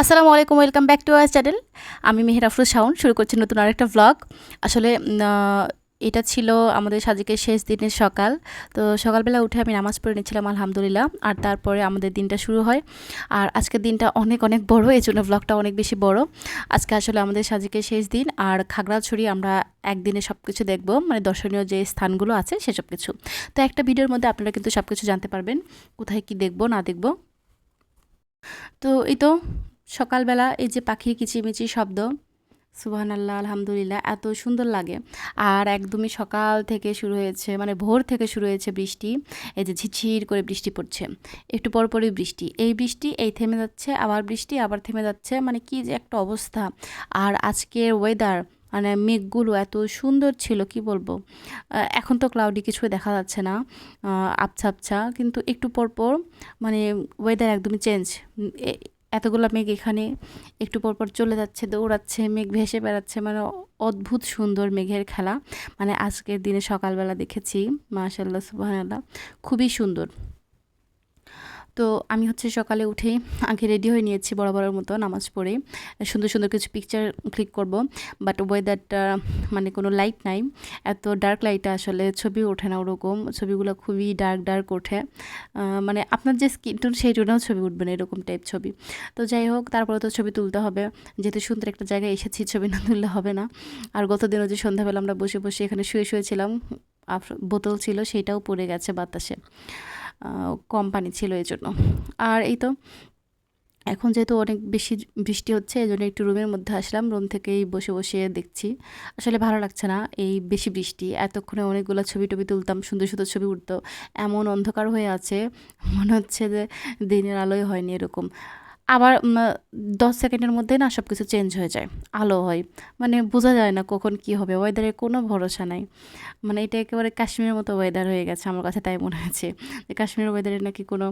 আসসালামু আলাইকুম, welcome back to our channel. আমি মেহেরাফরুজ শাওন, শুরু করছি নতুন আরেকটা ব্লগ আসলে এটা ছিল আমাদের সাজিকের শেষ দিনের সকাল। তো সকালবেলা উঠে আমি নামাজ পড়ে নিয়েছিলাম, আলহামদুলিল্লাহ। আর তারপরে আমাদের দিনটা শুরু হয়। আর আজকের দিনটা অনেক অনেক বড়, এই জন্য ব্লগটা অনেক বেশি বড়। আজকে আসলে আমাদের সাজিকের শেষ দিন। আর খাগড়াছড়ি আমরা একদিনে সব কিছু দেখব মানে দর্শনীয় যে স্থানগুলো আছে, সেসব কিছু। তো একটা ভিডিওর মধ্যে আপনারা কিন্তু সব কিছু জানতে পারবেন, কোথায় কি দেখব, না দেখব। তো এই তো সকালবেলা এই যে পাখির কিচিমিচি শব্দ সুবহান আল্লাহ আলহামদুলিল্লাহ, এত সুন্দর লাগে। আর একদমই সকাল থেকে শুরু হয়েছে মানে ভোর থেকে শুরু হয়েছে বৃষ্টি, এই যে ঝিঝির করে বৃষ্টি পড়ছে। একটু পরপরই বৃষ্টি। এই বৃষ্টি, এই থেমে যাচ্ছে, আবার বৃষ্টি, আবার থেমে যাচ্ছে মানে কি যে একটা অবস্থা। আর আজকের ওয়েদার মানে মেঘগুলো এত সুন্দর ছিল, কি বলব? এখন তো ক্লাউডি কিছু দেখা যাচ্ছে না আবছা আবছা, কিন্তু একটু পর পর মানে ওয়েদার একদমই চেঞ্জ এতগুলো মেঘ এখানে একটু পরপর পর চলে যাচ্ছে, দৌড়াচ্ছে, মেঘ ভেসে বেড়াচ্ছে। মানে অদ্ভুত সুন্দর মেঘের খেলা। মানে আজকের দিনে সকালবেলা দেখেছি মাশাল্লাহ সুবাহ খুবই সুন্দর। তো আমি হচ্ছে সকালে উঠেই আগে রেডি হয়ে নিয়েছি বরাবরের মতো নামাজ পড়ে। সুন্দর সুন্দর কিছু পিকচার ক্লিক করব। বাট ওয়েদারটা মানে কোনো লাইট নাই। এত ডার্ক লাইটে আসলে ছবি ওঠে না ওরকম। ছবিগুলো খুবই ডার্ক ডার্ক ওঠে। মানে আপনার যে স্কিন টোন সেই টোনেও ছবি উঠবে না এরকম টাইপ ছবি। তো যাই হোক, তারপরে তো ছবি তুলতে হবে। যেহেতু সুন্দর একটা জায়গায় এসেছি, ছবি না তুললে হবে না। আর গত দিনও যে সন্ধ্যাবেলা আমরা বসে বসে এখানে শুয়ে শুয়েছিলাম বোতল ছিল, সেটাও পড়ে গেছে বাতাসে। আহ, কম পানি ছিল এই জন্য আর এই তো এখন যেহেতু অনেক বেশি বৃষ্টি হচ্ছে এই জন্য একটু রুমের মধ্যে আসলাম রুম থেকেই বসে বসে দেখছি। আসলে ভালো লাগছে না এই বেশি বৃষ্টি। এতক্ষণে অনেকগুলো ছবি টবি তুলতাম সুন্দর সুন্দর ছবি উঠতো। এমন অন্ধকার হয়ে আছে মনে হচ্ছে যে দিনের আলোই হয়নি এরকম। আবার দশ সেকেন্ডের মধ্যে না সব কিছু চেঞ্জ হয়ে যায়, আলো হয়। মানে বোঝা যায় না কখন কি হবে ওয়েদারের কোনো ভরসা নাই। মানে এটা একেবারে কাশ্মীরের মতো ওয়েদার হয়ে গেছে আমার কাছে, তাই মনে হয়েছে যে কাশ্মীরের ওয়েদারের নাকি কোনো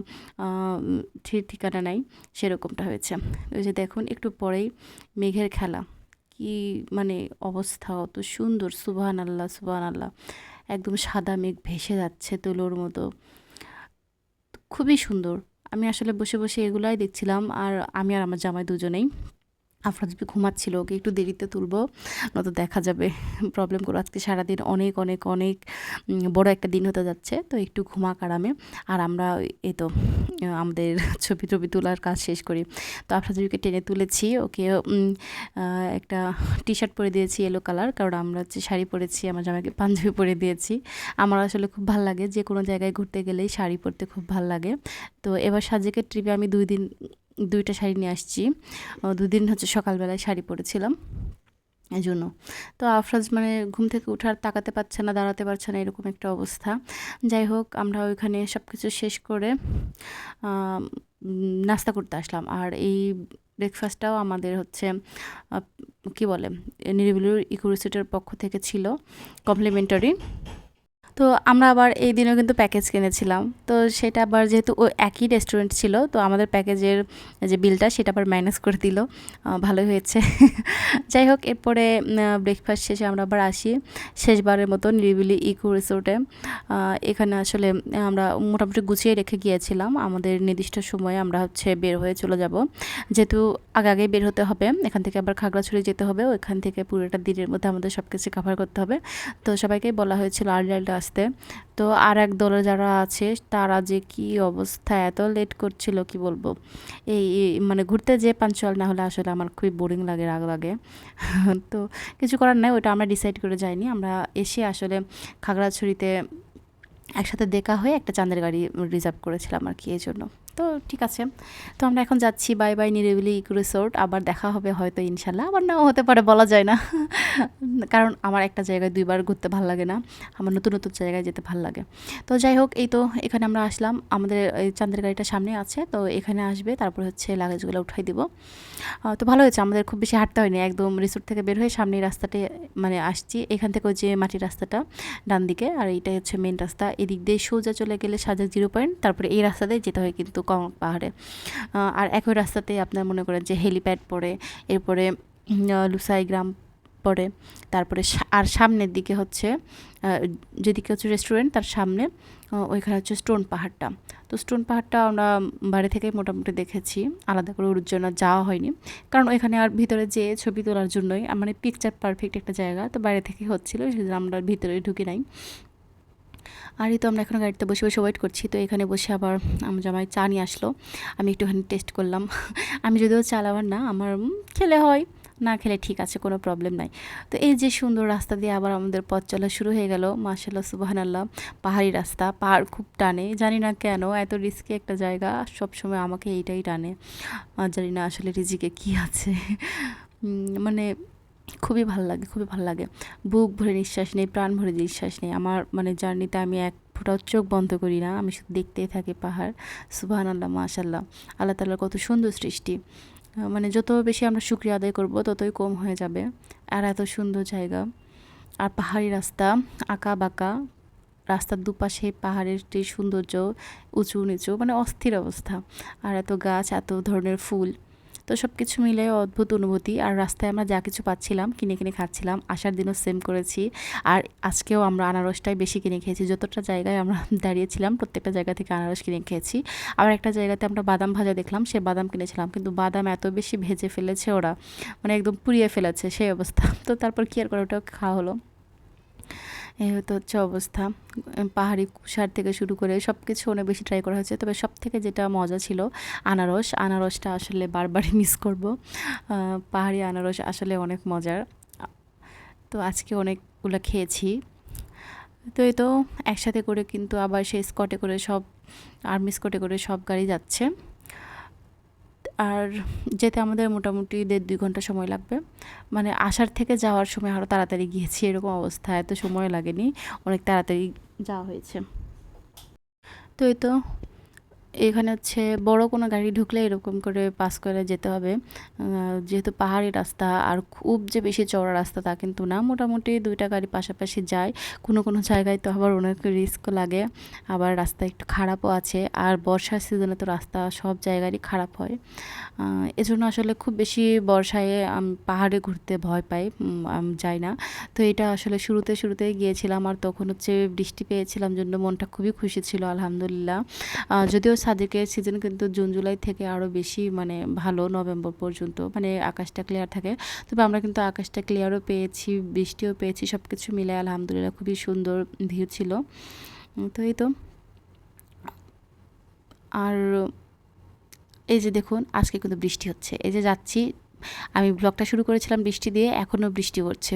ঠিক ঠিকানা নাই, সেরকমটা হয়েছে। ওই যে দেখুন, একটু পরেই মেঘের খেলা। কি মানে অবস্থা, অত সুন্দর সুবহান আল্লাহ সুবহান আল্লাহ একদম সাদা মেঘ ভেসে যাচ্ছে তুলোর মতো। খুবই সুন্দর। আমি আসলে বসে বসে এগুলাই দেখছিলাম আর আমি আর আমার জামাই দুজনেই। আফরাজবি ঘুমাচ্ছিল, ওকে একটু দেরিতে তুলবো, নয়তো দেখা যাবে। প্রবলেম করো, আজকে সারাদিন অনেক অনেক অনেক বড় একটা দিন হতে যাচ্ছে, তো একটু ঘুমাক আরামে। আর আমরা এই তো আমাদের ছবি টবি তোলার কাজ শেষ করি। তো আফরাজবিকে টেনে তুলেছি, ওকে একটা টি শার্ট পরে দিয়েছি ইয়েলো কালার কারণ আমরা হচ্ছে শাড়ি পরেছি, আমার জামাকে পাঞ্জাবি পরে দিয়েছি। আমার আসলে খুব ভালো লাগে, যে কোনো জায়গায় ঘুরতে গেলেই শাড়ি পরতে খুব ভালো লাগে। তো এবার সাজেকের ট্রিপে আমি দুই দিন দুইটা শাড়ি নিয়ে আসছি। দুদিন হচ্ছে সকালবেলায় শাড়ি পরেছিলাম। এই জন্য তো আফরাজ মানে ঘুম থেকে উঠার তাকাতে পারছে না, দাঁড়াতে পারছে না, এরকম একটা অবস্থা। যাই হোক, আমরা ওইখানে সব কিছু শেষ করে নাস্তা করতে আসলাম। আর এই ব্রেকফাস্টটাও আমাদের হচ্ছে কি বলে নিরিবিলির ইকোরিসিটের পক্ষ থেকে ছিল। কমপ্লিমেন্টারি তো আমরা আবার এই দিনেও কিন্তু প্যাকেজ কিনেছিলাম। তো সেটা আবার যেহেতু ও একই রেস্টুরেন্ট ছিল, তো আমাদের প্যাকেজের যে বিলটা সেটা আবার মাইনাস করে দিল। ভালোই হয়েছে। যাই হোক, এরপরে ব্রেকফাস্ট শেষে আমরা আবার আসি। শেষবারের মতো নিরিবিলি ইকো রিসোর্টে এখানে আসলে আমরা মোটামুটি গুছিয়ে রেখে গিয়েছিলাম। আমাদের নির্দিষ্ট সময়ে আমরা হচ্ছে বের হয়ে চলে যাব। যেহেতু আগে আগে বের হতে হবে। এখান থেকে আবার খাগড়াছড়ি যেতে হবে। ওইখান থেকে পুরোটা দিনের মধ্যে আমাদের সব কিছু কভার করতে হবে। তো সবাইকেই বলা হয়েছিল আর্লি আর্লি আসতে। তো আর এক দলে যারা আছে, তারা যে কি অবস্থা, এত লেট করছিল, কি বলব? এই মানে ঘুরতে যে পাঞ্চুয়াল না হলে আসলে আমার খুবই বোরিং লাগে রাগ লাগে। তো কিছু করার নাই ওটা আমরা ডিসাইড করে যাইনি। আমরা এসে আসলে খাগড়াছড়িতে একসাথে দেখা হয়ে একটা চাঁদের গাড়ি রিজার্ভ করেছিলাম আর কি, এই জন্য। তো ঠিক আছে। তো আমরা এখন যাচ্ছি বাই বাই নিরিবিলি রিসোর্ট আবার দেখা হবে হয়তো ইনশাল্লাহ, আবার নাও হতে পারে, বলা যায় না। কারণ আমার একটা জায়গায় দুইবার ঘুরতে ভালো লাগে না, আমার নতুন নতুন জায়গায় যেতে ভালো লাগে। তো যাই হোক, এই তো, এখানে আমরা আসলাম, আমাদের এই চাঁদের গাড়িটা সামনে আছে, তো এখানে আসবে, তারপর হচ্ছে লাগেজগুলো উঠাই দিব। তো ভালো হয়েছে, আমাদের খুব বেশি হাঁটতে হয়নি, একদম রিসোর্ট থেকে বের হয়ে সামনে রাস্তাটি মানে আসছি, এখান থেকে যে মাটির রাস্তাটা ডান দিকে আর এইটাই হচ্ছে মেন রাস্তা, এদিক দিয়ে সোজা চলে গেলে সাজা জিরো পয়েন্ট তারপরে এই রাস্তাতেই যেতে হয় কিন্তু কম পাহাড়ে। আর একই রাস্তাতেই আপনার মনে করেন যে হেলিপ্যাড পড়ে, এরপরে লুসাই গ্রাম পড়ে, তারপরে আর সামনের দিকে হচ্ছে যেদিকে হচ্ছে রেস্টুরেন্ট তার সামনে ওইখানে হচ্ছে স্টোন পাহাড়টা। তো স্টোন পাহাড়টা আমরা বাড়ি থেকে মোটামুটি দেখেছি, আলাদা করে ওর জন্য যাওয়া হয়নি। কারণ ওইখানে আর ভিতরে যেয়ে ছবি তোলার জন্যই মানে পিকচার পারফেক্ট একটা জায়গা, তো বাইরে থেকে হচ্ছিল, সেজন্য আমরা ভিতরে ঢুকে নাই। আর এই তো আমরা এখন গাড়িতে বসে বসে ওয়েট করছি, তো এখানে বসে আবার আমার জামাই চা নিয়ে আসলো। আমি একটুখানি টেস্ট করলাম। আমি যদিও চালাবার না, আমার খেলে হয়, না খেলে ঠিক আছে, কোনো প্রবলেম নাই। তো এই যে সুন্দর রাস্তা দিয়ে আবার আমাদের পথ চলা শুরু হয়ে গেল মার্শাল্লাহ সুবাহান আল্লাহ পাহাড়ি রাস্তা, পাহাড় খুব টানে, জানি না কেন, এত রিস্কি একটা জায়গা, সবসময় আমাকে এইটাই টানে। জানি না আসলে রিজিকে কি আছে। মানে খুবই ভালো লাগে, খুবই ভালো লাগে। বুক ভরে নিঃশ্বাস নেই, প্রাণ ভরে নিঃশ্বাস নেই। আমার মানে জার্নিতে আমি এক ফোঁটাও চোখ বন্ধ করি না। আমি শুধু দেখতেই থাকি পাহাড়। সুবাহান আল্লাহ মাশাল্লাহ আল্লাহ তাল্লার কত সুন্দর সৃষ্টি। মানে যত বেশি আমরা শুক্রিয়া আদায় করব, ততই কম হয়ে যাবে। আর এত সুন্দর জায়গা। আর পাহাড়ি রাস্তা আঁকা বাঁকা রাস্তার দুপাশে পাহাড়ের যে সৌন্দর্য উঁচু নিচু মানে অস্থির অবস্থা। আর এত গাছ, এত ধরনের ফুল। তো সব কিছু মিলে অদ্ভুত অনুভূতি। আর রাস্তায় আমরা যা কিছু পাচ্ছিলাম, কিনে কিনে খাচ্ছিলাম, আসার দিনও সেম করেছি। আর আজকেও আমরা আনারসটাই বেশি কিনে খেয়েছি। যতটা জায়গায় আমরা দাঁড়িয়েছিলাম, প্রত্যেকটা জায়গা থেকে আনারস কিনে খেয়েছি। আবার একটা জায়গাতে আমরা বাদাম ভাজা দেখলাম, সে বাদাম কিনেছিলাম। কিন্তু বাদাম এত বেশি ভেজে ফেলেছে ওরা মানে একদম পুড়িয়ে ফেলেছে সেই অবস্থা। তো তারপর কি আর করে ওটাও খাওয়া হলো? এই হচ্ছে অবস্থা। পাহাড়ি কুষার থেকে শুরু করে সব কিছু অনেক বেশি ট্রাই করা হয়েছে। তবে সব থেকে যেটা মজা ছিল আনারস। আনারসটা আসলে বারবারই মিস করব। পাহাড়ি আনারস আসলে অনেক মজার। তো আজকে অনেকগুলো খেয়েছি। তো এই তো, একসাথে করে কিন্তু আবার সেই স্কটে করে সব আর্মি স্কটে করে সব গাড়ি যাচ্ছে। আর যেতে আমাদের মোটামুটি দেড় দুই ঘণ্টা সময় লাগবে। মানে আসার থেকে যাওয়ার সময় আরও তাড়াতাড়ি গিয়েছি এরকম অবস্থা, এত সময় লাগেনি, অনেক তাড়াতাড়ি যাওয়া হয়েছে। তো এই তো এখানে হচ্ছে বড় কোনো গাড়ি ঢুকলে এরকম করে পাস করে যেতে হবে। যেহেতু পাহাড়ি রাস্তা, আর খুব যে বেশি চওড়া রাস্তা তা কিন্তু না। মোটামুটি দুইটা গাড়ি পাশাপাশি যায়। কোনো কোনো জায়গায় তো আবার অনেক রিস্ক লাগে। আবার রাস্তা একটু খারাপও আছে। আর বর্ষার সিজনে তো রাস্তা সব জায়গারই খারাপ হয়। এজন্য আসলে খুব বেশি বর্ষায় আমি, পাহাড়ে ঘুরতে ভয় পাই। যাই না। তো এটা আসলে শুরুতে শুরুতে গিয়েছিলাম। আর তখন হচ্ছে বৃষ্টি পেয়েছিলাম জন্য মনটা খুবই খুশি ছিল, আলহামদুলিল্লাহ। যদিও সাজেকের সিজন কিন্তু জুন, জুলাই থেকে আরও বেশি মানে ভালো নভেম্বর পর্যন্ত মানে আকাশটা ক্লিয়ার থাকে। তবে আমরা কিন্তু আকাশটা ক্লিয়ারও পেয়েছি, বৃষ্টিও পেয়েছি সব কিছু মিলে আলহামদুলিল্লাহ খুবই সুন্দর ভিউ ছিল। তো এই তো। আর এই যে দেখুন, আজকে কিন্তু বৃষ্টি হচ্ছে। এই যে যাচ্ছি আমি ব্লগটা শুরু করেছিলাম বৃষ্টি দিয়ে, এখনও বৃষ্টি পড়ছে।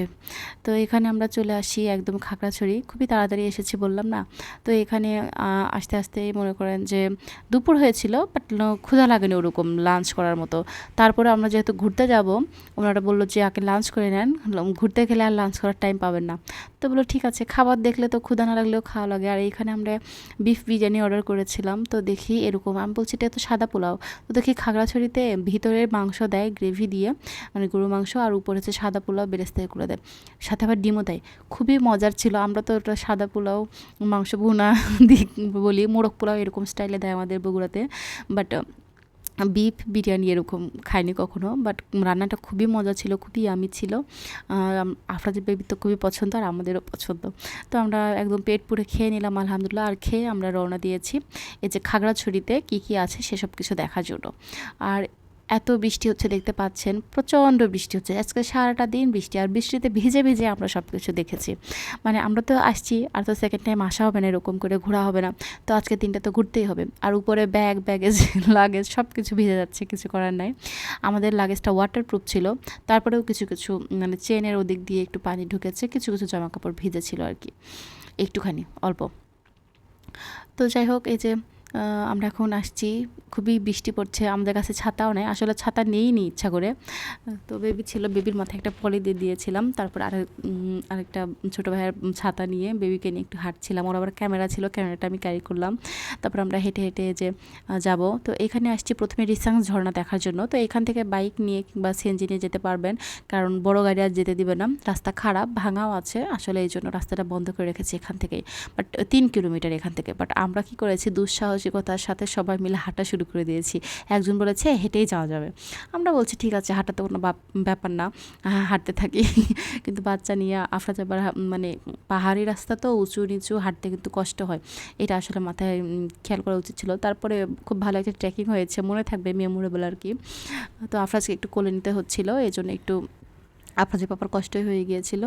তো এখানে আমরা চলে আসি একদম খাগড়াছড়ি। খুবই তাড়াতাড়ি এসেছি বললাম না? তো এখানে আস্তে আস্তে মনে করেন যে দুপুর হয়েছিল, বাট ক্ষুধা লাগেনি ওরকম লাঞ্চ করার মতো। তারপরে আমরা যেহেতু ঘুরতে যাব, ওনারা বলল যে, আগে লাঞ্চ করে নেন, ঘুরতে গেলে আর লাঞ্চ করার টাইম পাবেন না। তো বলল, ঠিক আছে, খাবার দেখলে তো ক্ষুধা না লাগলেও খাওয়া লাগে। আর এইখানে আমরা বিফ বিরিয়ানি অর্ডার করেছিলাম, তো দেখি এরকম। আমি বলছি, এটা তো সাদা পোলাও। তো দেখি খাগড়াছড়িতে ভিতরের মাংস দেয় গ্রেভি দিয়ে। মানে গরু মাংস আর উপরে হচ্ছে সাদা পোলাও বেরেস্তা দিয়ে করে দেয়। সাথে আবার ডিমও দেয়। খুবই মজার ছিল। আমরা তো ওটা সাদা পোলাও, মাংস ভুনা দিই বলি, মোরগ পোলাও এরকম স্টাইলে দেয় আমাদের বগুড়াতে। বাট বিফ বিরিয়ানি এরকম খাইনি কখনো। বাট রান্নাটা খুবই মজা ছিল, খুবই আমি ছিল। আফরাজের বেবি তো খুবই পছন্দ আর আমাদেরও পছন্দ। তো আমরা একদম পেট পুরে খেয়ে নিলাম, আলহামদুলিল্লাহ। আর খেয়ে আমরা রওনা দিয়েছি। এই যে খাগড়াছড়িতে কী কী আছে সেসব কিছু দেখার জন্য। আর এত বৃষ্টি হচ্ছে দেখতে পাচ্ছেন, প্রচণ্ড বৃষ্টি হচ্ছে। আজকে সারাটা দিন বৃষ্টি আর বৃষ্টিতে ভিজে ভিজে আমরা সব কিছু দেখেছি। মানে আমরা তো আসছি, আর তো সেকেন্ড টাইম আসা হবে না এরকম করে, ঘোরা হবে না। তো আজকে দিনটা তো ঘুরতেই হবে। আর উপরে ব্যাগ ব্যাগেজ লাগেজ সব কিছু ভিজে যাচ্ছে, কিছু করার নাই। আমাদের লাগেজটা ওয়াটারপ্রুফ ছিল। তারপরেও কিছু কিছু মানে চেনের ওদিক দিয়ে একটু পানি ঢুকেছে, কিছু কিছু জামা কাপড় ভিজে ছিল আর কি। একটুখানি, অল্প। তো যাই হোক, এই যে আমরা এখন আসছি। খুবই বৃষ্টি পড়ছে, আমাদের কাছে ছাতাও নেই। আসলে ছাতা নেই নি ইচ্ছা করে। তো বেবি ছিল বেবির মাথায় একটা পলি দিয়ে দিয়েছিলাম। তারপর আর আরেকটা ছোটো ভাইয়ের ছাতা নিয়ে বেবিকে নিয়ে একটু হাঁটছিলাম। ওর আবার ক্যামেরা ছিল ক্যামেরাটা আমি ক্যারি করলাম। তারপর আমরা হেঁটে হেঁটে যে যাব। তো এখানে আসছি প্রথমে রিসাংস ঝর্ণা দেখার জন্য। তো এখান থেকে বাইক নিয়ে কিংবা সিএনজি নিয়ে যেতে পারবেন। কারণ বড় গাড়ি আর যেতে দিবে না। রাস্তা খারাপ, ভাঙাও আছে। আসলে এই জন্য রাস্তাটা বন্ধ করে রেখেছি এখান থেকেই। বাট তিন কিলোমিটার এখান থেকে। বাট আমরা কি করেছি, দুঃসাহস সাহসিকতার সাথে সবাই মিলে হাঁটা শুরু করে দিয়েছি। একজন বলেছে হেঁটেই যাওয়া যাবে। আমরা বলছি ঠিক আছে হাঁটা তো কোনো ব্যাপার না। হ্যাঁ, হাঁটতে থাকি। কিন্তু বাচ্চা নিয়ে আফরা যাবার মানে পাহাড়ি রাস্তা তো উঁচু নিচু হাঁটতে কিন্তু কষ্ট হয়। এটা আসলে মাথায় খেয়াল করা উচিত ছিল। তারপরে খুব ভালো একটা ট্রেকিং হয়েছে মনে থাকবে মেমোরেবল আর কি। তো আফরাজকে একটু কোলে নিতে হচ্ছিল এই জন্য একটু আফরাজের পাপার কষ্টই হয়ে গিয়েছিল।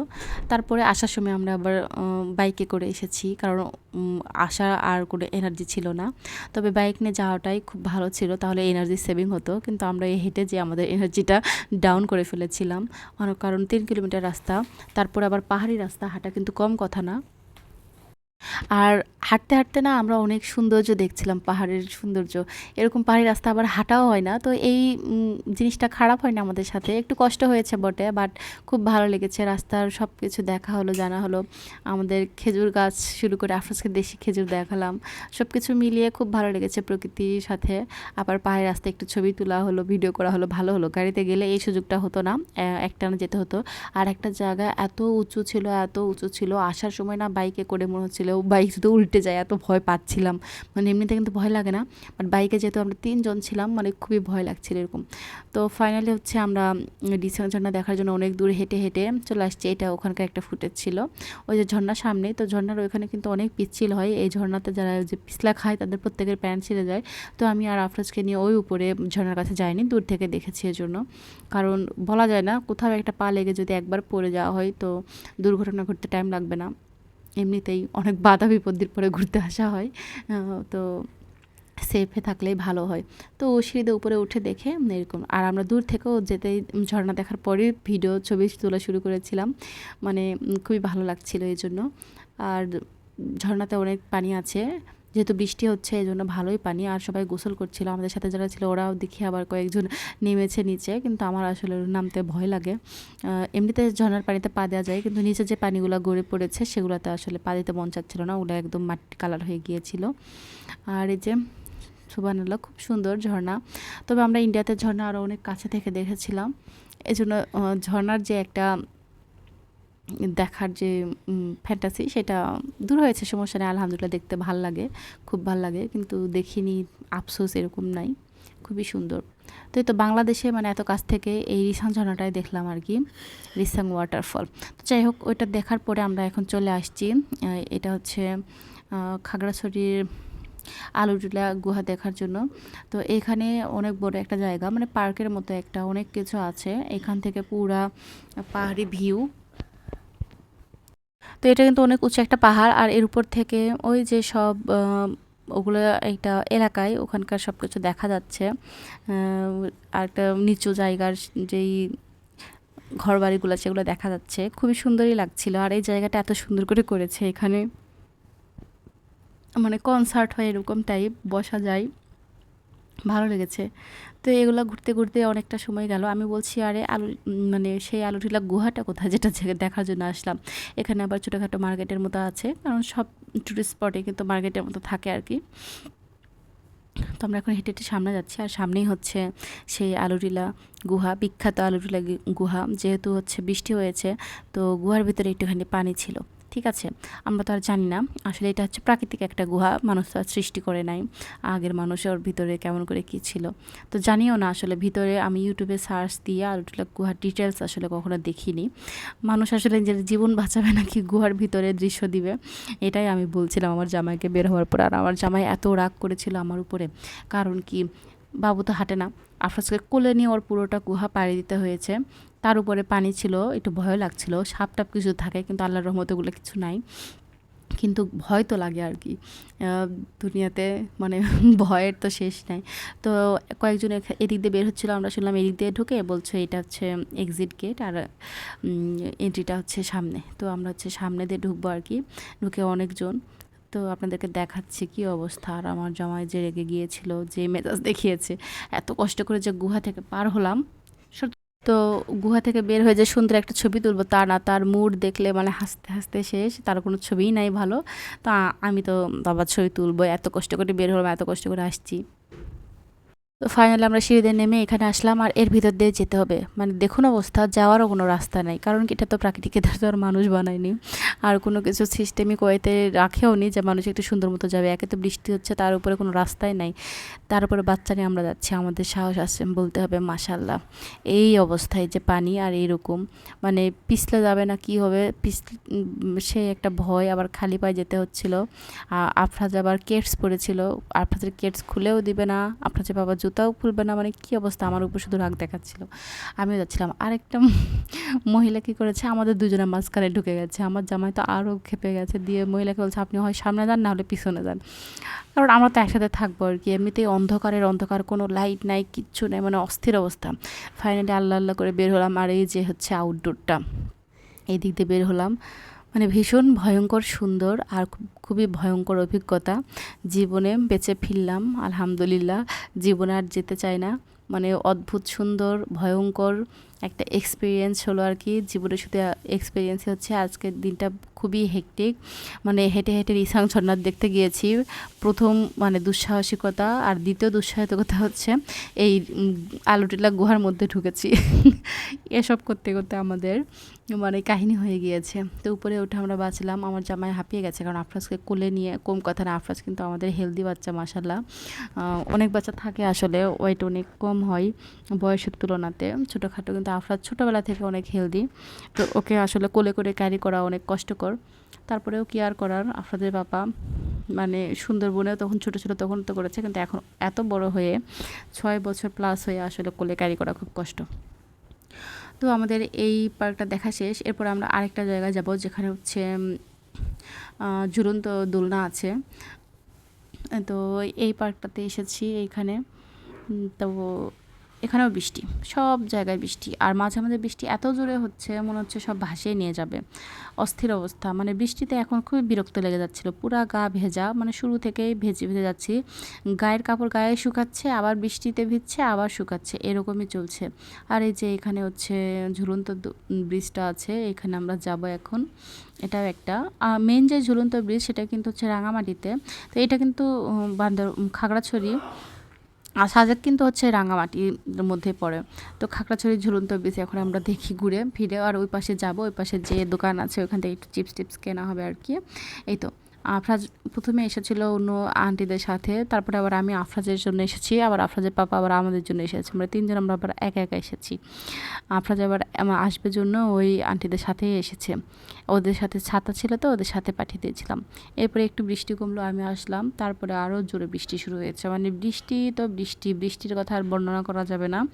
তারপরে আসার সময় আমরা আবার বাইকে করে এসেছি, কারণ আসা আর কোনো এনার্জি ছিল না। তবে বাইক নিয়ে যাওয়াটাই খুব ভালো ছিল, তাহলে এনার্জি সেভিং হতো। কিন্তু আমরা এই হেঁটে যে আমাদের এনার্জিটা ডাউন করে ফেলেছিলাম কারণ তিন কিলোমিটার রাস্তা, তারপরে আবার পাহাড়ি রাস্তা হাঁটা কিন্তু কম কথা না। আর হাঁটতে হাঁটতে না আমরা অনেক সৌন্দর্য দেখছিলাম, পাহাড়ের সৌন্দর্য। এরকম পাহাড়ি রাস্তা আবার হাঁটাও হয় না। তো এই জিনিসটা খারাপ হয় না আমাদের সাথে। একটু কষ্ট হয়েছে বটে বাট খুব ভালো লেগেছে। রাস্তার সব কিছু দেখা হলো, জানা হলো। আমাদের খেজুর গাছ শুরু করে আফরোজকে দেশি খেজুর দেখালাম। সব কিছু মিলিয়ে খুব ভালো লেগেছে প্রকৃতির সাথে। আবার পাহাড়ি রাস্তায় একটু ছবি তোলা হলো ভিডিও করা হলো, ভালো হলো। গাড়িতে গেলে এই সুযোগটা হতো না একটানা যেতে হতো। আর একটা জায়গা এত উঁচু ছিল, এত উঁচু ছিল, আসার সময় না বাইকে করে মনে হচ্ছিল বাইক শুধু উল্টে যায়, এত ভয় পাচ্ছিলাম। মানে এমনিতে কিন্তু ভয় লাগে না বাট বাইকে যেহেতু আমরা তিনজন ছিলাম মানে খুবই ভয় লাগছিল এরকম। তো ফাইনালি হচ্ছে আমরা ডিসেম্বর ঝর্ণা দেখার জন্য অনেক দূর হেঁটে হেঁটে চলে আসছি। এটা ওখানকার একটা ফুটেজ ছিল। ওই যে ঝর্ণার সামনে, তো ঝর্ণার ওইখানে কিন্তু অনেক পিচ্ছিল হয়। এই ঝর্ণাতে যারা যে পিছলা খায়, তাদের প্রত্যেকের প্যান্ট ছিঁড়ে যায়। তো আমি আর আফরাজকে নিয়ে ওই উপরে ঝর্ণার কাছে যাইনি, দূর থেকে দেখেছি এর জন্য কারণ বলা যায় না, কোথাও একটা পা লেগে যদি একবার পড়ে যাওয়া হয়, তো দুর্ঘটনা ঘটতে টাইম লাগবে না। এমনিতেই অনেক বাধা বিপত্তির পরে ঘুরতে আসা হয়। তো সেফে থাকলেই ভালো হয়। তো সিঁড়িতে উপরে উঠে দেখে এরকম, আর আমরা দূর থেকেও যেতেই ঝর্ণা দেখার পরে ভিডিও, ছবি তোলা শুরু করেছিলাম। মানে খুবই ভালো লাগছিল এই জন্য আর ঝর্ণাতে অনেক পানি আছে। যেহেতু বৃষ্টি হচ্ছে, এই জন্য ভালোই পানি। আর সবাই গোসল করছিল। আমাদের সাথে যারা ছিল, ওরাও দেখি আবার কয়েকজন নেমেছে নিচে। কিন্তু আমার আসলে নামতে ভয় লাগে। এমনিতে ঝর্নার পানিতে পা দেওয়া যায়, কিন্তু নিচে যে পানিগুলো গড়ে পড়েছে, সেগুলোতে আসলে পা দিতে মন চাচ্ছিল না। ওগুলো একদম মাটি কালার হয়ে গিয়েছিল। আর এই যে সুবানুল্লাহ খুব সুন্দর ঝর্ণা। তবে আমরা ইন্ডিয়াতে ঝর্ণা আরও অনেক কাছে থেকে দেখেছিলাম। এই জন্য ঝর্ণার যে একটা দেখার যে ফ্যান্টাসি সেটা দূর হয়েছে সমস্যা নেই, আলহামদুলিল্লাহ দেখতে ভালো লাগে, খুব ভালো লাগে, কিন্তু দেখিনি, আফসোস এরকম নাই, খুবই সুন্দর। তো এই তো বাংলাদেশে মানে এত কাছ থেকে এই রিসাং ঝর্ণাটাই দেখলাম আর কি, রিসাং ওয়াটারফল তো যাই হোক, ওইটা দেখার পরে আমরা এখন চলে আসছি এটা হচ্ছে খাগড়াছড়ির আলুটিলা গুহা দেখার জন্য। তো এখানে অনেক বড় একটা জায়গা মানে পার্কের মতো একটা, অনেক কিছু আছে, এখান থেকে পুরা পাহাড়ি ভিউ তো এটা কিন্তু অনেক উঁচু একটা পাহাড়, আর এর উপর থেকে ওই যে সব ওগুলো একটা এলাকায় ওখানকার সব কিছু দেখা যাচ্ছে। আর একটা নিচু জায়গার যেই ঘর বাড়িগুলো সেগুলো দেখা যাচ্ছে। খুবই সুন্দরই লাগছিল, আর এই জায়গাটা এত সুন্দর করে করেছে এখানে। মানে কনসার্ট হয় এরকম টাইপ বসা যায়। ভালো লেগেছে। তো এগুলো ঘুরতে ঘুরতে অনেকটা সময় গেল। আমি বলছি, আরে আলু মানে সেই আলুটিলা গুহাটা কোথায়? যেটা দেখার জন্য আসলাম। এখানে আবার ছোটোখাটো মার্কেটের মতো আছে, কারণ সব টুরিস্ট স্পটে কিন্তু মার্কেটের মতো থাকে আর কি। তো আমরা এখন হেঁটে হেঁটে সামনে যাচ্ছি। আর সামনেই হচ্ছে সেই আলুটিলা গুহা, বিখ্যাত আলুটিলা গুহা। যেহেতু হচ্ছে বৃষ্টি হয়েছে, তো গুহার ভিতরে একটুখানি পানি ছিল। ঠিক আছে, আমরা তো আর জানি না। আসলে এটা হচ্ছে প্রাকৃতিক একটা গুহা, মানুষ তো আর সৃষ্টি করে নাই। আগের মানুষ ওর ভিতরে কেমন করে কী ছিল? তো জানিও না, আসলে ভিতরে আমি ইউটিউবে সার্চ দিয়ে আলুটিলা গুহার ডিটেলস আসলে কখনো দেখিনি। মানুষ আসলে নিজের জীবন বাঁচাবে নাকি গুহার ভিতরে দৃশ্য দিবে? এটাই আমি বলছিলাম আমার জামাইকে বের হওয়ার পর। আর আমার জামাই এত রাগ করেছিল আমার উপরে। কারণ কি? বাবু তো হাঁটে না। আফরাজকে কোলে নিয়ে ওর পুরোটা গুহা পাড়ি দিতে হয়েছে। তার উপরে পানি ছিল, একটু ভয় লাগছিল। সাপ টাপ কিছু থাকে, কিন্তু আল্লাহর রহমতে ওগুলো কিছু নাই। কিন্তু ভয় তো লাগে আর কি। দুনিয়াতে মানে ভয়ের তো শেষ নাই। তো কয়েকজন এদিক দিয়ে বের হচ্ছিল, আমরা শুনলাম এদিক দিয়ে ঢুকে বলছে এটা হচ্ছে এক্সিট গেট আর এন্ট্রিটা হচ্ছে সামনে। তো আমরা হচ্ছে সামনে দিয়ে ঢুকবো আর কি। ঢুকে অনেকজন। তো আপনাদেরকে দেখাচ্ছি কি অবস্থা। আর আমার জামাই যে রেগে গিয়েছিল, যে মেজাজ দেখিয়েছে, এত কষ্ট করে যে গুহা থেকে পার হলাম। তো গুহা থেকে বের হয়ে যে সুন্দর একটা ছবি তুলবো তা না, তার মুড দেখলে মানে হাসতে হাসতে শেষ, তার কোনো ছবিই নাই ভালো। তা আমি তো বাবার ছবি তুলবো, এত কষ্ট করে বের হলাম, এত কষ্ট করে আসছি। তো ফাইনালি আমরা সিঁড়িতে নেমে এখানে আসলাম আর এর ভিতর দিয়ে যেতে হবে। মানে দেখুন অবস্থা, যাওয়ারও কোনো রাস্তা নাই। কারণ কি এটা তো প্রাকৃতিক তো আর মানুষ বানায়নি। আর কোনো কিছু সিস্টেমই কয়েতে রাখেও নি যে মানুষ একটু সুন্দর মতো যাবে। একে তো বৃষ্টি হচ্ছে, তার উপরে কোনো রাস্তাই নাই। তার উপরে বাচ্চা নিয়ে আমরা যাচ্ছি। আমাদের সাহস আছে বলতে হবে মাসাল্লাহ এই অবস্থায় যে পানি আর এইরকম মানে পিছলে যাবে না কি হবে? পিছ সে একটা ভয়। আবার খালি পায়ে যেতে হচ্ছিল। আফরাজ আবার কেটস পরেছিল আফরাজের কেটস খুলেও দিবে না। আফরাজের বাবা জুতাও খুলবে না মানে কী অবস্থা? আমার উপর শুধু রাগ দেখাচ্ছিল। আমিও যাচ্ছিলাম। আরেকটা মহিলা কী করেছে? আমাদের দুজনের মাঝখানে ঢুকে গেছে। আমার জামাই তো আরও খেপে গেছে। দিয়ে মহিলাকে বলছে, আপনি হয় সামনে যান, না হলে পিছনে যান। কারণ আমরা তো একসাথে থাকব আর কি। এমনিতেই অন্ধকারের অন্ধকার, কোনো লাইট নাই, কিচ্ছু নেই মানে অস্থির অবস্থা। ফাইনালি আল্লাহ আল্লাহ করে বের হলাম। আর এই যে হচ্ছে আউটডোরটা এই দিক দিয়ে বের হলাম। মানে ভীষণ ভয়ঙ্কর সুন্দর আর খুবই ভয়ঙ্কর অভিজ্ঞতা। জীবনে বেঁচে ফিরলাম, আলহামদুলিল্লাহ। জীবনে আর যেতে চায় না। মানে অদ্ভুত সুন্দর, ভয়ঙ্কর একটা এক্সপিরিয়েন্স হলো আর কি। জীবনের শুধু এক্সপিরিয়েন্স হচ্ছে আজকের দিনটা খুবই হেকটিক মানে হেঁটে হেঁটে রিসাং ঝর্ণার দেখতে গিয়েছি। প্রথম মানে দুঃসাহসিকতা আর দ্বিতীয় দুঃসাহসিকতা হচ্ছে এই আলুটিলা গুহার মধ্যে ঢুকেছি। এসব করতে করতে আমাদের মানে কাহিনী হয়ে গিয়েছে। তো উপরে উঠে আমরা বাঁচলাম। আমার জামাই হাঁপিয়ে গেছে কারণ আফরাজকে কোলে নিয়ে, কম কথা না, আফরাজ কিন্তু আমাদের হেলদি বাচ্চা মাসাল্লাহ অনেক বাচ্চা থাকে আসলে ওয়েট অনেক কম হয় বয়সের তুলনাতে। ছোটোখাটো কিন্তু আফরাজ ছোটোবেলা থেকে অনেক হেলদি তো ওকে আসলে কোলে করে ক্যারি করা অনেক কষ্টকর। তারপরেও কি আর করার আফরাদের বাবা মানে সুন্দরবনেও তখন ছোটো ছোটো তখন তো করেছে, কিন্তু এখন এত বড় হয়ে ছয় বছর প্লাস হয়ে আসলে কোলে ক্যারি করা খুব কষ্ট। তো আমাদের এই পার্কটা দেখা শেষ। এরপর আমরা আরেকটা জায়গায় যাব, যেখানে হচ্ছে ঝুলন্ত দোলনা আছে। তো এই পার্কটাতে এসেছি এইখানে। তো এখানেও বৃষ্টি, সব জায়গায় বৃষ্টি। আর মাঝে মাঝে বৃষ্টি এত জোরে হচ্ছে, মনে হচ্ছে সব ভাসিয়ে নিয়ে যাবে। অস্থির অবস্থা। মানে বৃষ্টিতে এখন খুবই বিরক্ত লেগে যাচ্ছিল, পুরা গা ভেজা। মানে শুরু থেকেই ভেজে ভেজে যাচ্ছি। গায়ের কাপড় গায়ে শুকাচ্ছে, আবার বৃষ্টিতে ভিজছে, আবার শুকাচ্ছে। এরকমই চলছে। আর এই যে এখানে হচ্ছে ঝুলন্ত ব্রিজটা আছে, এখানে আমরা যাব এখন। এটাও একটা। মেন যে ঝুলন্ত ব্রিজ, সেটা কিন্তু হচ্ছে রাঙামাটিতে। তো এটা কিন্তু বান্দর খাগড়াছড়ি। আর সাজেক কিন্তু হচ্ছে রাঙামাটির মধ্যে পড়ে। তো খাগড়াছড়ির ঝুলন্ত বেশি এখন আমরা দেখি ঘুরে, ফিরে, আর ওই পাশে যাব, ওই পাশে যে দোকান আছে, ওখান থেকে একটু চিপস টিপস কেনা হবে আর কি। এই তো। আফরাজ প্রথমে এসেছিল অন্য আন্টিদের সাথে, তারপরে আবার আমি আফরাজের জন্য এসেছি, আবার আফরাজের পাপা আবার আমাদের জন্য এসেছে। আমরা তিনজন আমরা আবার একা একা এসেছি। আফরাজ আবার আসবে জন্য ওই আন্টিদের সাথেই এসেছে। ওদের সাথে ছাতা ছিল তো, ওদের সাথে পাঠিয়ে দিয়েছিলাম। এরপরে একটু বৃষ্টি কমলো, আমি আসলাম। তারপরে আরও জোরে বৃষ্টি শুরু হয়েছে। মানে বৃষ্টি তো বৃষ্টি, বৃষ্টির কথা আর বর্ণনা করা যাবে না।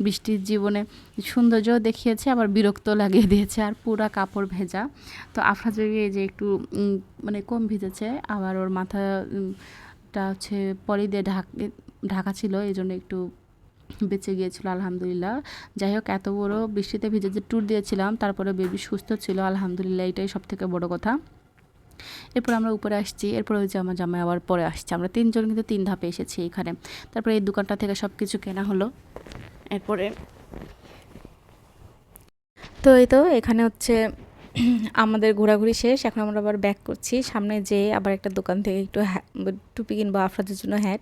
বৃষ্টির জীবনে সৌন্দর্য দেখিয়েছে, আবার বিরক্ত লাগিয়ে দিয়েছে, আর পুরা কাপড় ভেজা। তো আফরাজের যে একটু মানে কম ভিজেছে। আবার ওর মাথাটা হচ্ছে পরে দিয়ে ঢাক, ঢাকা ছিল এই জন্য একটু বেঁচে গিয়েছিল, আলহামদুলিল্লাহ। যাই হোক, এত বড় বৃষ্টিতে ভিজে যে ট্যুর দিয়েছিলাম, তারপরে বেবি সুস্থ ছিল, আলহামদুলিল্লাহ, এটাই সব থেকে বড় কথা। এরপর আমরা উপরে আসছি, এরপর ওই যে আমার জামাই আবার পরে আসছে। আমরা তিনজন কিন্তু তিন ধাপে এসেছি এখানে। তারপরে এই দোকানটা থেকে সব কিছু কেনা হলো। এরপরে তো এই তো, এখানে হচ্ছে আমাদের ঘোরাঘুরি শেষ, এখন আমরা আবার ব্যাক করছি। সামনে যে আবার একটা দোকান থেকে একটু টুপি কিনবো আফরাদের জন্য হ্যাট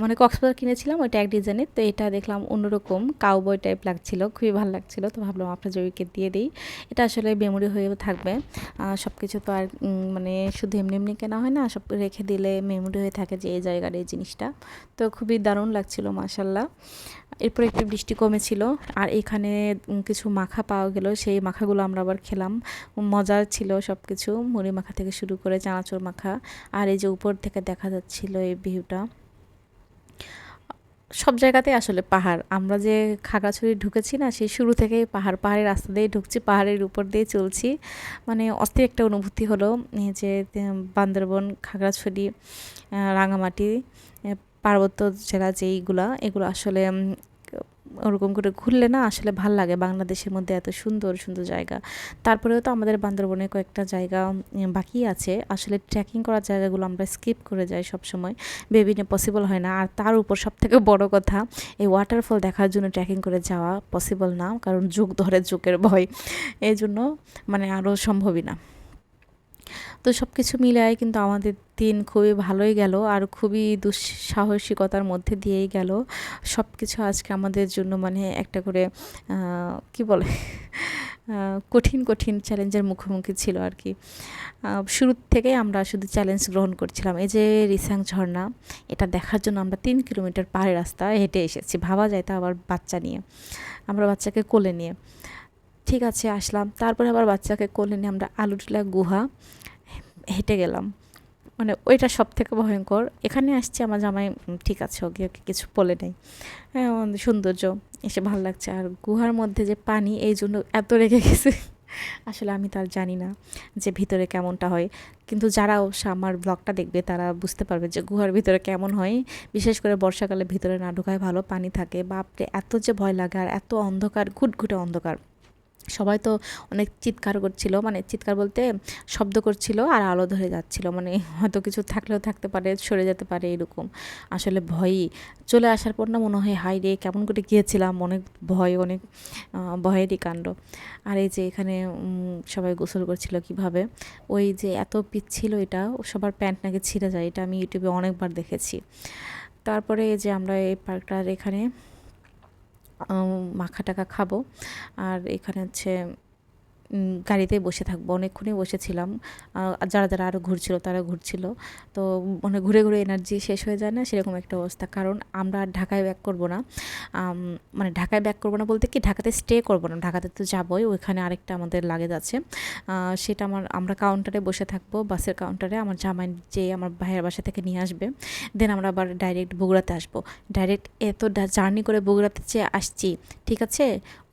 মানে কক্সবাজার কিনেছিলাম, ওইটা এক ডিজাইনের তো এটা দেখলাম অন্যরকম কাউবয় টাইপ লাগছিল, খুবই ভালো লাগছিল, তো ভাবলাম আপনার জয়ীকে দিয়ে দিই। এটা আসলে মেমোরি হয়ে থাকবে। সব কিছু তো আর মানে শুধু এমনি এমনি কেনা হয় না, সব রেখে দিলে মেমোরি হয়ে থাকে যে এই জায়গার এই জিনিসটা। তো খুবই দারুণ লাগছিল মাসাল্লাহ এরপর একটু বৃষ্টি কমেছিল, আর এখানে কিছু মাখা পাওয়া গেল। সেই মাখাগুলো আমরা আবার খেলাম। মজার ছিল সব কিছু মুড়ি মাখা থেকে শুরু করে চানাচুর মাখা, আর এই যে উপর থেকে দেখা যাচ্ছিল এই ভিউটা। সব জায়গাতে আসলে পাহাড়। আমরা যে খাগড়াছড়ি ঢুকেছি না, সেই শুরু থেকে পাহাড়। পাহাড়ের রাস্তা দিয়ে ঢুকছি, পাহাড়ের উপর দিয়ে চলছি। মানে অস্থির একটা অনুভূতি হলো যে বান্দরবন খাগড়াছড়ি রাঙামাটি পার্বত্য জেলা যেইগুলা, এগুলো আসলে ওরকম করে ঘুরলে না আসলে ভালো লাগে। বাংলাদেশের মধ্যে এত সুন্দর সুন্দর জায়গা। তারপরেও তো আমাদের বান্দরবনে কয়েকটা জায়গা বাকি আছে। আসলে ট্রেকিং করার জায়গাগুলো আমরা স্কিপ করে যাই সব সময় বেবিনে পসিবল হয় না। আর তার উপর সব থেকে বড় কথা, এই ওয়াটারফল দেখার জন্য ট্রেকিং করে যাওয়া পসিবল না। কারণ যুগ ধরে যুগের ভয়। এই জন্য মানে আরও সম্ভবই না। তো সব কিছু মিলায় কিন্তু আমাদের দিন খুবই ভালোই গেল আর খুবই দুঃসাহসিকতার মধ্যে দিয়েই গেল। সব কিছু আজকে আমাদের জন্য মানে একটা করে কি বলে? কঠিন কঠিন চ্যালেঞ্জের মুখোমুখি ছিল আর কি। শুরুর থেকেই আমরা শুধু চ্যালেঞ্জ গ্রহণ করছিলাম। এই যে রিসাং ঝর্ণা, এটা দেখার জন্য আমরা তিন কিলোমিটার পাহাড়ি রাস্তা হেঁটে এসেছি। ভাবা যায় তা আবার বাচ্চা নিয়ে, আমরা বাচ্চাকে কোলে নিয়ে। ঠিক আছে, আসলাম। তারপরে আবার বাচ্চাকে কোলে নিয়ে আমরা আলুটিলা গুহা হেঁটে গেলাম। মানে ওইটা সব থেকে ভয়ঙ্কর। এখানে আসছে আমার জামাই ঠিক আছে, ওকে ওকে কিছু বলে নেই। হ্যাঁ সৌন্দর্য, এসে ভালো লাগছে। আর গুহার মধ্যে যে পানি, এই জন্য এত রেগে গেছে। আসলে আমি তার জানি না যে ভিতরে কেমনটা হয়। কিন্তু যারা আমার ব্লগটা দেখবে, তারা বুঝতে পারবে যে গুহার ভিতরে কেমন হয়। বিশেষ করে বর্ষাকালে ভিতরে না ঢোকায় ভালো পানি থাকে। বাপরে, এত যে ভয় লাগে আর এত অন্ধকার, ঘুটঘুটে অন্ধকার। সবাই তো অনেক চিৎকার করছিল মানে চিৎকার বলতে শব্দ করছিল আর আলো ধরে যাচ্ছিল মানে হয়তো কিছু থাকলেও থাকতে পারে, সরে যেতে পারে এরকম। আসলে ভয়ই। চলে আসার পর না মনে হয় হাই রে, কেমন করে গিয়েছিলাম? অনেক ভয়, অনেক ভয়েরই কাণ্ড। আর এই যে এখানে সবাই গোসল করছিল কীভাবে? ওই যে এত পিচ ছিল এটা, সবার প্যান্ট নাকি ছিঁড়ে যায়, এটা আমি ইউটিউবে অনেকবার দেখেছি। তারপরে এই যে আমরা এই পার্কটার এখানে মাখা টাকা খাব। আর এখানে হচ্ছে গাড়িতে বসে থাকব। অনেকক্ষণই বসেছিলাম। যারা যারা আরও ঘুরছিল, তারা ঘুরছিল। তো মানে ঘুরে ঘুরে এনার্জি শেষ হয়ে যায় না, সেরকম একটা অবস্থা। কারণ আমরা আর ঢাকায় ব্যাক করব না। মানে ঢাকায় ব্যাক করব না বলতে কি, ঢাকাতে স্টে করব না। ঢাকাতে তো যাবোই, ওইখানে আরেকটা আমাদের লাগেজ আছে। সেটা আমার, আমরা কাউন্টারে বসে থাকব বাসের কাউন্টারে আমার জামাই যে আমার ভাইয়ের বাসা থেকে নিয়ে আসবে। দেন আমরা আবার ডাইরেক্ট বগুড়াতে আসব। ডাইরেক্ট এত জার্নি করে বগুড়াতে চেয়ে আসছি ঠিক আছে,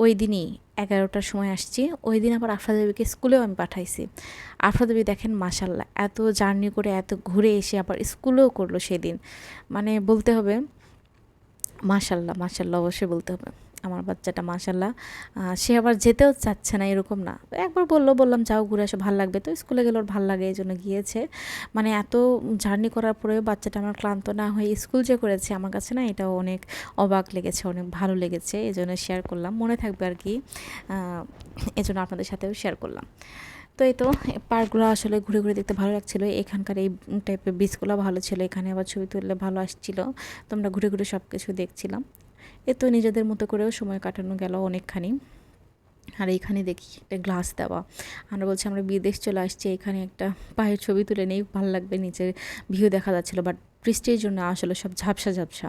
ওই দিনই এগারোটার সময় আসছি। ওই দিন আবার আফরাদেবীকে স্কুলেও আমি পাঠাইছি। আফরাদেবী দেখেন মাসাল্লাহ এত জার্নি করে এত ঘুরে এসে আবার স্কুলেও করল সেদিন। মানে বলতে হবে মাসাল্লাহ মাসাল্লাহ অবশ্যই বলতে হবে। আমার বাচ্চাটা মাসাল্লাহ সে আবার যেতেও চাচ্ছে না, এরকম না। একবার বলল, বললাম, যাও ঘুরে আসো ভালো লাগবে। তো স্কুলে গেলে, ওর ভালো লাগে, এই জন্য গিয়েছে। মানে এত জার্নি করার পরেও বাচ্চাটা আমার ক্লান্ত না হয়ে স্কুল যে করেছে, আমার কাছে না এটাও অনেক অবাক লেগেছে, অনেক ভালো লেগেছে। এই জন্য শেয়ার করলাম, মনে থাকবে আর কি। এই জন্য আপনাদের সাথেও শেয়ার করলাম। তো এই তো পার্কগুলো আসলে ঘুরে ঘুরে দেখতে ভালো লাগছিল। এখানকার এই টাইপের বীজগুলো ভালো ছিল, এখানে আবার ছবি তুললে ভালো আসছিল। তো আমরা ঘুরে ঘুরে সব কিছু দেখছিলাম। এ তো নিজেদের মতো করেও সময় কাটানো গেল অনেকখানি। আর এইখানে দেখি একটা গ্লাস দেওয়া। আমরা বলছি, আমরা বিদেশ চলে আসছি, এখানে একটা পায়ের ছবি তুলে নেই, ভালো লাগবে নিচের ভিউ দেখা যাচ্ছিল, বাট বৃষ্টির জন্য আসলে সব ঝাপসা ঝাপসা।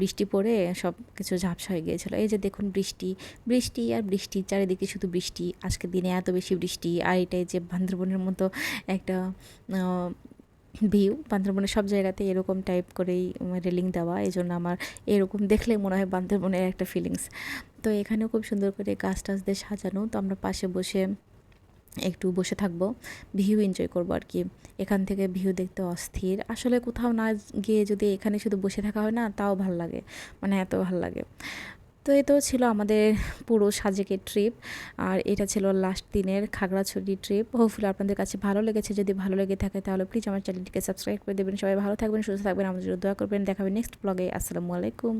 বৃষ্টি পড়ে সব কিছু ঝাপসা হয়ে গিয়েছিল। এই যে দেখুন বৃষ্টি বৃষ্টি আর বৃষ্টি, চারিদিকে শুধু বৃষ্টি। আজকের দিনে এত বেশি বৃষ্টি, আর এটাই যে বান্দরবনের মতো একটা ভিউ, বান্দরবনের সব জায়গাতে এরকম টাইপ করেই রেলিং দেওয়া এই জন্য আমার এরকম দেখলে মনে হয় বান্দরবনের একটা ফিলিংস তো এখানেও খুব সুন্দর করে গাছ টাছ দিয়ে সাজানো, তো আমরা পাশে বসে একটু বসে থাকব ভিউ এনজয় করব আর কি। এখান থেকে ভিউ দেখতে অস্থির। আসলে কোথাও না গিয়ে যদি এখানে শুধু বসে থাকা হয় না, তাও ভালো লাগে মানে এত ভালো লাগে। তো এ তো ছিল আমাদের পুরো সাজেকের ট্রিপ আর এটা ছিল লাস্ট দিনের খাগড়াছড়ি ট্রিপ হোপফুলি আপনাদের কাছে ভালো লেগেছে, যদি ভালো লেগে থাকে তাহলে প্লিজ আমার চ্যানেলটিকে সাবস্ক্রাইব করে দেবেন। সবাই ভালো থাকবেন, সুস্থ থাকবেন, আমাদের দোয়া করবেন। দেখাবেন নেক্সট ব্লগে আসসালামু আলাইকুম।